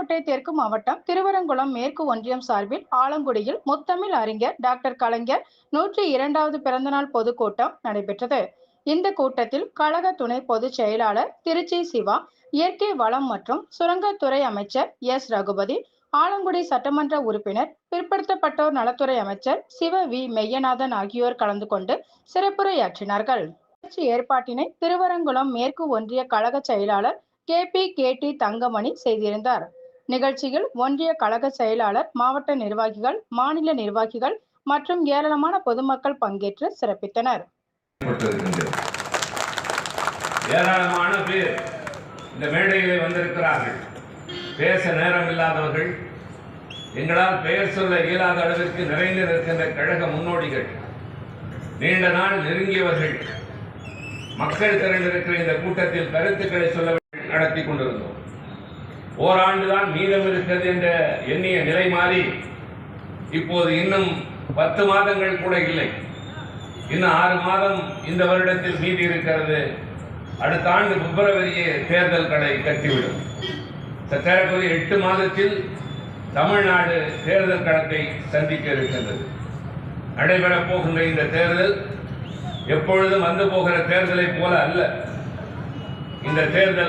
புதுக்கோட்டை தெற்கு மாவட்டம் திருவரங்குளம் மேற்கு ஒன்றியம் சார்பில் ஆலங்குடியில் முத்தமிழ் அறிஞர் டாக்டர் கலைஞர் நூற்றி இரண்டாவது பிறந்தநாள் பொதுக்கூட்டம் நடைபெற்றது. இந்த கூட்டத்தில் கழக துணை பொதுச் செயலாளர் திருச்சி சிவா இயற்கை வளம் மற்றும் சுரங்கத்துறை அமைச்சர் எஸ். ரகுபதி ஆலங்குடி சட்டமன்ற உறுப்பினர் பிற்படுத்தப்பட்டோர் நலத்துறை அமைச்சர் சிவ வி. மெய்யநாதன் ஆகியோர் கலந்து கொண்டு சிறப்புரையாற்றினார்கள். நிகழ்ச்சி ஏற்பாட்டினை திருவரங்குளம் மேற்கு ஒன்றிய கழக செயலாளர் K. P. K. D. Thangamani செய்திருந்தார். நிகழ்ச்சியில் ஒன்றிய கழக செயலாளர் மாவட்ட நிர்வாகிகள் மாநில நிர்வாகிகள் மற்றும் ஏராளமான பொதுமக்கள் பங்கேற்று சிறப்பித்தனர். ஏராளமான பேர் இந்த மேடையிலே வந்திருக்கிறார்கள். பேச நேரம் இல்லாதவர்கள் எங்களால் பெயர் சொல்ல இயலாத அளவிற்கு நிறைந்து நிற்கின்ற கழக முன்னோடிகள் நீண்ட நாள் நெருங்கியவர்கள் மக்கள் திரண்டிருக்கிற இந்த கூட்டத்தில் கருத்துக்களை சொல்ல நடத்தி கொண்டிருந்தோம். ஓராண்டுதான் மீதம் இருக்கிறது என்ற எண்ணிய நிலை மாறி இப்போது இன்னும் பத்து மாதங்கள் கூட இல்லை. இன்னும் ஆறு மாதம் இந்த வருடத்தில் மீதி இருக்கிறது. அடுத்த ஆண்டு பிப்ரவரியே தேர்தல்களை கட்டிவிடும். சற்றேறக்குறைய எட்டு மாதத்தில் தமிழ்நாடு தேர்தல் களத்தை சந்திக்க இருக்கின்றது. நடைபெறப் போகின்ற இந்த தேர்தல் எப்பொழுதும் வந்து போகிற தேர்தலை போல அல்ல. இந்த தேர்தல்